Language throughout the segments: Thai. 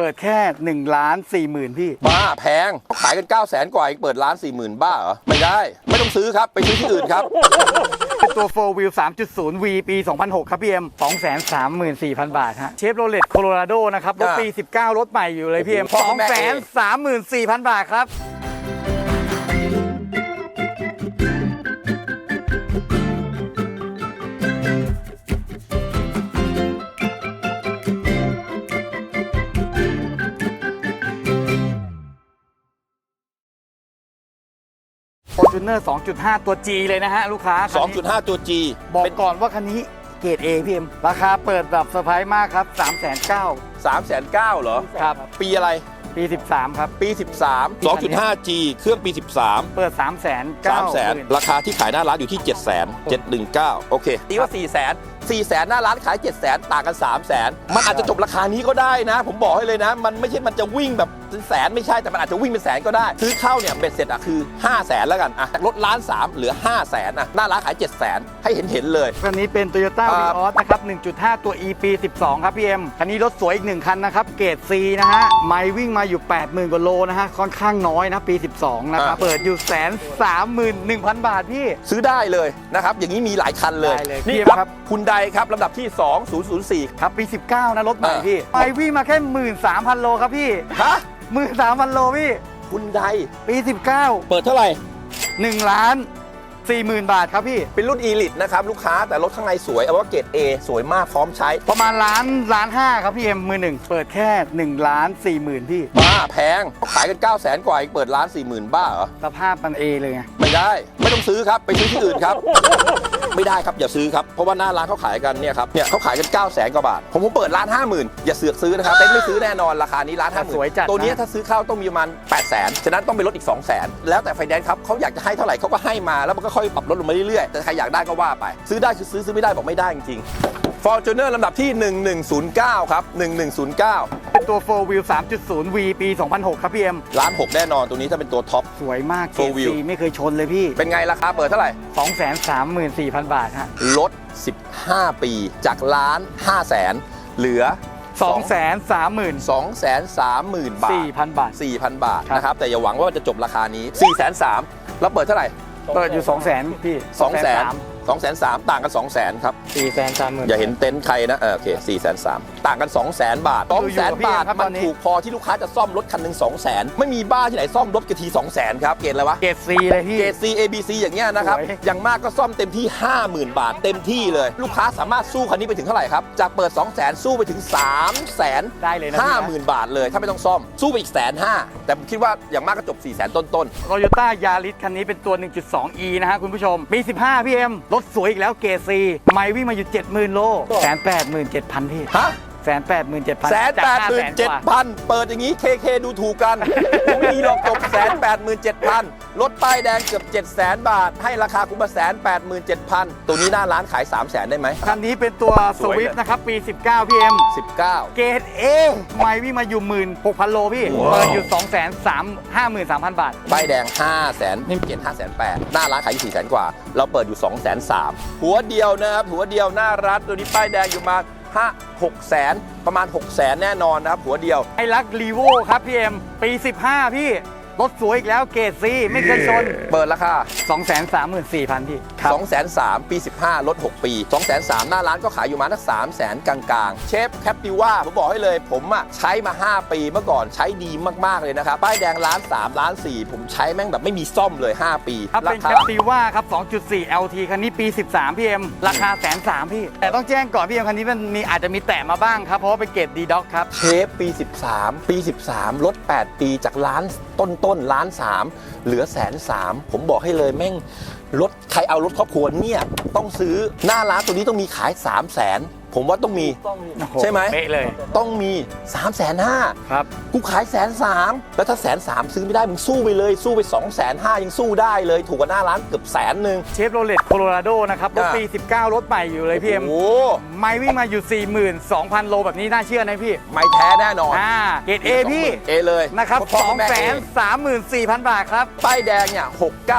เปิดแค่1ล้าน4หมื่นพี่ บ้าแพงเขาขายกัน9 0 0แสนกว่าเองเปิดร้าน 4 0,000 บ้าเหรอ ไม่ได้ ไม่ต้องซื้อครับ ไปซื้อที่อื่นครับ เป็นตัว 4 Wheel 3.0 V ปี 2006 ครับพี่เอ็ม234,000 บาทฮะเชฟโรเลตโคโลราโดนะครับ รถปี 19 รถใหม่อยู่เลยพี่เอ็มโอ้โหพ่อแม่เอง234,000 บาทครับ Fortuner 2.5 ตัว G เลยนะฮะ ลูกค้าคันนี้2.5 ตัว G บอกเป็นก่อนว่าคันนี้เกรด A พี่เอ็มราคาเปิดแบบเซอร์ไพรส์มากครับ 3 9 0 0 3 9 0 0 0เหรอ0ครับ ปีอะไร ปี 13 ครับ ปี 13 2.5G เครื่องปี 13 เปิด 3 9 0 0 0 3 0 0 0 0 ราคาที่ขายหน้าร้านอยู่ที่ 7 0 0 0 0 719 โอเคตีว่า 4 0 0 0 0 4 0 0 0 0หน้าร้านขาย 7 0 0 0 0ต่างกัน 3 0 0 0 0มันอาจจะจบราคานี้ก็ได้นะ ผมบอกให้เลยนะ มันไม่ใช่มันจะวิ่งแบบเป็นแสนไม่ใช่แต่มันอาจจะวิ่งเป็นแสนก็ได้ ซื้อเข้าเนี่ยเบ็ดเสร็จอะคือ 5 0 0 0 0 0แล้วกันอะจากลดล้าน3เหลือ 5 0 0 0 0 0อะหน้าร้านขาย 7 0 0 0 0 0ให้เห็นเห็นๆเลย คันนี้เป็น Toyota ค v รั i บ o s นะครับ 1.5 ตัว E ปี12 ครับพี่เอ็มคันนี้รถสวยอีกหนึ่งคันนะครับ เกรด C นะฮะ ไมล์วิ่งมาอยู่ 80,000 กว่าโลนะฮะ ค่อนข้างน้อยนะ ปี 12 นะครับอ่าเปิดอยู่แสนสามหมื่นหนึ่งพันบาทพี่ ซื้อได้เลยนะครับอย่างนี้มีหลายคันเลยได้เลยนี่เทียบคครัรับบคุณใดครับลำดับที่ 2004 ครับปี 19 นะรถใหม่อ่าพี่ไมล์วิ่งมาแค่ 13,000 โลครับพี่ฮะ 13,000 โลพี่ คุณใดปี 19 เปิดเท่าไหร่ 1 ล้าน 40,000 บาทครับพี่ เป็นรุ่น e l i t นะครับ ลูกค้าแต่รถข้างในสวย เอาว่าเกรด A สวยมากพร้อมใช้ประมาณล้านล้านห้าครับพี่เอ็มมือหนึ่งเปิดแค่1ล้าน4หมื่นพี่ บ้าแพงเขาขายกัน 9 0 0 0 0 0 กว่าเองเปิดร้าน 40,000 บ้าเหรอ สภาพมันเอเลยไง ไม่ได้ ไม่ต้องซื้อครับ ไปซื้อที่อื่นครับ ไม่ได้ครับอย่าซื้อครับ เพราะว่าหน้าร้านเขาขายกันเนี่ยครับเนี่ยเขาขายกัน9 0 0 0 0 0กว่าบาท ผมผมเปิดร้าน50,000อย่าเสือกซื้อนะครับเต้นไม่ซื้อแน่นอนราคานี้ร้านสวยจัด50,000ตัวเนี้ยนะ ถ้าซื้อเข้าต้องมีประมาณ8 0 0 0 0 0ฉะนั้นต้องไปลดอีก2 0 0 0 0 0แล้วแต่ไฟแนนซ์ครับเขาอยากจะให้เท่าไหร่เขาก็ให้มาแล้วมันก็ค่อยปรับลดลงมาเรื่อยๆแต่ใครอยากได้ก็ว่าไป ซื้อได้คือซื้อซื้อไม่ได้บอกไม่ได้จริงๆ Fortuner ลำดับที่ 1109 ครับ 1109 เป็นตัว 4 Wheel 3.0 V ปี 2006 ครับพี่เอ็มล้านหกแน่นอนตัวนี้ถ้าเป็นตัวท็อป สวยมากเกร Four ด wheel ซีไม่เคยชนเลยพี่ เป็นไงราคาเปิดเท่าไหร่ 234,000 บาทฮะลด 15 ปีจากล้าน5แสนเหลือ 230,000 230,000 บาท4,000บาท 4,000 บาทครับ นะครับ แต่อย่าหวังว่ามันจะจบราคานี้ 4 3 0 0 0แล้วเปิดเท่าไหร่ เปิดอยู่ 200,000 พี่2 0 0 0 0 2 3 0 0ต่างกัน2 0 0 0 0 0ครับ430,000อย่าเห็นเต็นท์ใครนะเออโอเค4 3 0 0 0ต่างกัน2 0 0 0 0 0บาท2 0 0 0 0 0บาทครับมัตอนนนี้ถูกพอที่ลูกค้าจะซ่อมรถคันหนึ่ง2 0 0 0 0 0ไม่มีบ้าที่ไหนซ่อมรถกันที2 0 0 0 0 0ครับเกณฑ์อะไรวะ เกรดซีเลยพี่ เกรด C A B C อย่างเงี้ยนะครับ สวย อย่างมากก็ซ่อมเต็มที่ 50,000 บาทเต็มที่เลย ลูกค้าสามารถสู้คันนี้ไปถึงเท่าไหร่ครับ จากเปิด 2 0 0 0 0 0 สู้ไปถึง 3 0 0 0 0 0ได้เลยนะพี่ห้านะหมื่นบาทเลย ถ้าไม่ต้องซ่อม สู้ไปอีกแสนห้าแต่ผมคิดว่าอย่างมากก็จบ4ี่แสนต้นโตโยต้ายาริสคันนี้เป็นตัว 1.2e นะฮะคุณผู้ชม ปี 15 พี่เอ็มรถสวยอีกแล้วเกรดซีไม่วิ่งมาอยู่ 70,000 โลแสนแปดหมื่นเจ็ดพันพี่ ฮะ แสนแปดหมื่นเจ็ดพันแสนแปดหมื่นเจ็ดพันเปิดอย่างนี้ KK ดูถูกกันไม่มีหรอกจบแสนแปดหมื่นเจ็ดพันรถป้ายแดงเกือบ7 0 0 0 0 0บาท ให้ราคาคุณมาแสนแปดหมื่นเจ็ดพันตัวนี้หน้าร้านขาย3 0 0 0 0 0ได้ไหมคันนี้เป็นตัวสสวยเลยวิฟนะครับ ปี 19 พี่เอ็ม19 เกรดเอไมล์วิ่งมาอยู่16,000โลพี่ว้าวเปิดอยู่2 3 5 3 0 0 0บาทป้ายแดง5 0 0 0 0 0นี่เปลี่ยน5 0 0 0 0 0หน้าร้านขายอยู่4 0 0 0 0กว่า เราเปิดอยู่2 3 0 0 0หัวเดียวนะครับหัวเดียวหน้าร้านตัวนี้ป้ายแดงอยู่มา 5 6แสนประมาณ 6 แสนแน่นอนนะครับ หัวเดียว ไอรักรีโวครับพี่เอ็มปี 15 พี่ รถสวยอีกแล้วเกรดซีไม่เคยชน เปิดราคา 234,000พี่2 3 0 0 0ปี 15 ลด 6 ปี2 3 0 0 0หน้าร้านก็ขายอยู่มาตั้ง3 0 0 0 0 กลางๆ เชฟแคปติว่าผมบอกให้เลย ผมอะใช้มา 5 ปีเมื่อก่อนใช้ดีมากๆเลยนะครับป้ายแดงล้าน3ล้าน 4 ผมใช้แม่งแบบไม่มีซ่อมเลย 5 ปีครับราเป็นคาแคปติว่าครับ 2.4 LT คันนี้ปี 13 พี่เอ็มราคาแสนสามพี่ แต่ต้องแจ้งก่อนพี่เอ็มคันนี้มันมีอาจจะมีแตะมาบ้างครับเพราะว่าเป็นเกรดดีด็อกครับเชฟปี 13 ปี 13 ลด 8 ปีจากล้าน ต้นต้นๆล้านสามเหลือแสนสามผมบอกให้เลยแม่งรถใครเอารถครอบครัวเนี่ยต้องซื้อหน้าร้านตัวนี้ต้องมีขาย3 0 0แสน ผมว่าต้องมี ใช่ไหมเป๊ะเลย ต้องมี3ามแสนห้าครับ กูขายแสนสามแล้วถ้าแสนสามซื้อไม่ได้ มึงสู้ไปเลย สู้ไป2องแสนห้ายังสู้ได้เลย ถูกกว่าหน้าร้านเกือบแสนหนึ่ง เชฟโรเลตโคโลราโดนะครับ รถอ่าปี 19 รถใหม่อยู่เลยพี่เอ็มโอ้ไมล์วิ่งมาอยู่ 42,000 โลแบบนี้น่าเชื่อนะพี่ ไม่แท้แน่นอนอ่าเกรดเอพี่เอเลยนะครับพ่อแม่เอ234,000บาทครับป้ายแดงเนี่ย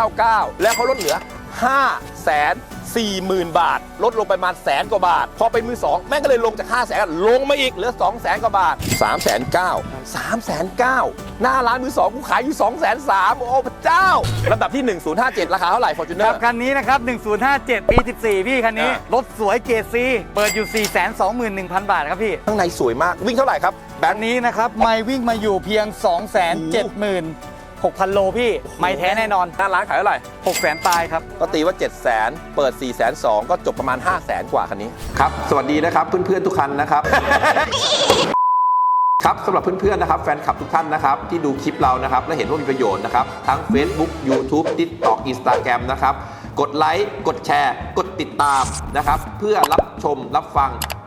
699แล้วเขาลดเหลือ5 4 40,000 บาท ลดลงไปประมาณแสนกว่าบาท พอเป็นมือสองแม่งก็เลยลงจาก5 0 0แสนลงมาอีกเหลือ2 0 0แสนกว่าบาท3 9 0 0 0 3 9 0 0หน้าร้านมือสองกูขายอยู่2 3 0 0 0โอ้พระเจ้าลำดับที่ 1057 ราคาเท่าไหร่ครั Fortuner บคันนี้นะครับ 1057 ปี14 พี่คันนี้ อ่ารถสวยเกรดซีเปิดอยู่ 421,000 บาทครับพี่ ข้างในสวยมากวิ่งเท่าไหร่ครับแบคังนค์ นี้นะครับ ไม่วิ่งมาอยู่เพียง 276,000 โลพี่ ไม่แท้แน่นอน หน้าร้านขายเท่าไหร่6แสนปลายครับ ก็ตีว่า 7 0 0 0 0 0 เปิด 4 2 0 0 0ก็จบประมาณ 5 0 0 0 0 0 กว่าคันนี้ ครับ สวัสดีนะครับ เพื่อนๆทุกคันนะครับ ครับสำหรับเพื่อนๆนะครับ แฟนคลับทุกท่านนะครับ ที่ดูคลิปเรานะครับ และเห็นว่ามีประโยชน์นะครับ ทั้ง Facebook YouTube TikTok Instagram นะครับ กดไลค์ กดแชร์ กดติดตามนะครับ เพื่อรับชมรับฟัง